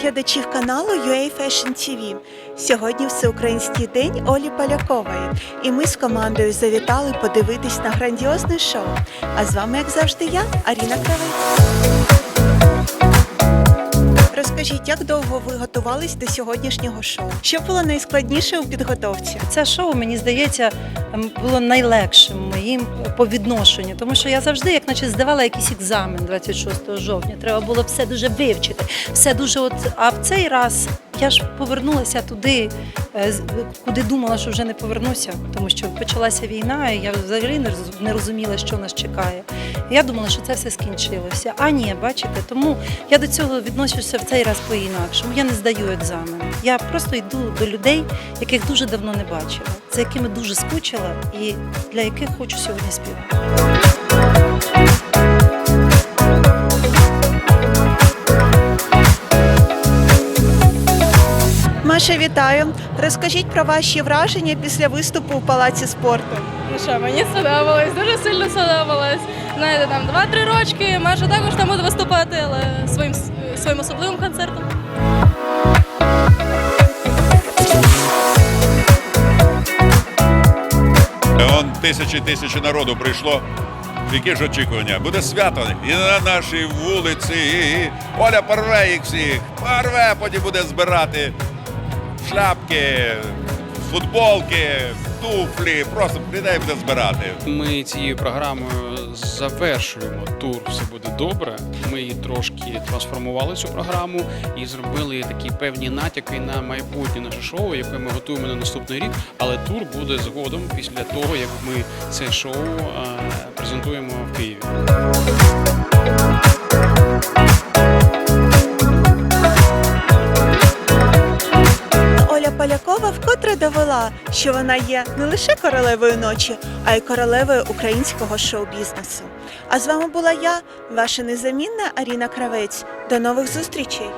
телеглядачів каналу UA Fashion TV. Сьогодні Всеукраїнський день Олі Полякової, і ми з командою завітали подивитись на грандіозне шоу. А з вами, як завжди, я, Аріна Кравець. Розкажіть, як довго ви готувались до сьогоднішнього шоу? Що було найскладніше у підготовці? Це шоу, мені здається, було найлегшим моїм по відношенню, тому що я завжди, як наче, здавала якийсь екзамен 26 жовтня. Треба було все дуже вивчити, все дуже от. А в цей раз я ж повернулася туди, е, куди думала, що вже не повернуся, тому що почалася війна, і я взагалі не розуміла, що нас чекає. Я думала, що це все скінчилося. А ні, бачите, тому я до цього відношуся в цей раз по-інакшому. Я не здаю екзамен. Я просто йду до людей, яких дуже давно не бачила, за якими дуже скучила і для яких хочу сьогодні співати. Маша, вітаю! Розкажіть про ваші враження після виступу у палаці спорту. Ну що, мені сподобалось, дуже сильно сподобалось. Знаєте, там 2-3 рочки, Маша також там буде виступати, але своїм, своїм особливим концертом. Он тисячі тисячі народу прийшло. Які ж очікування? Буде свято і на нашій вулиці. І Оля порве їх всіх. Порве, потім буде збирати шляпки, футболки, туфлі. Просто і буде збирати. Ми цією програмою завершуємо тур. Все буде добре. Ми її трошки трансформували цю програму і зробили такі певні натяки на майбутнє наше шоу, яке ми готуємо на наступний рік. Але тур буде згодом після того, як ми це шоу е, презентуємо в Києві. Полякова вкотре довела, що вона є не лише королевою ночі, а й королевою українського шоу-бізнесу. А з вами була я, ваша незамінна Аріна Кравець. До нових зустрічей!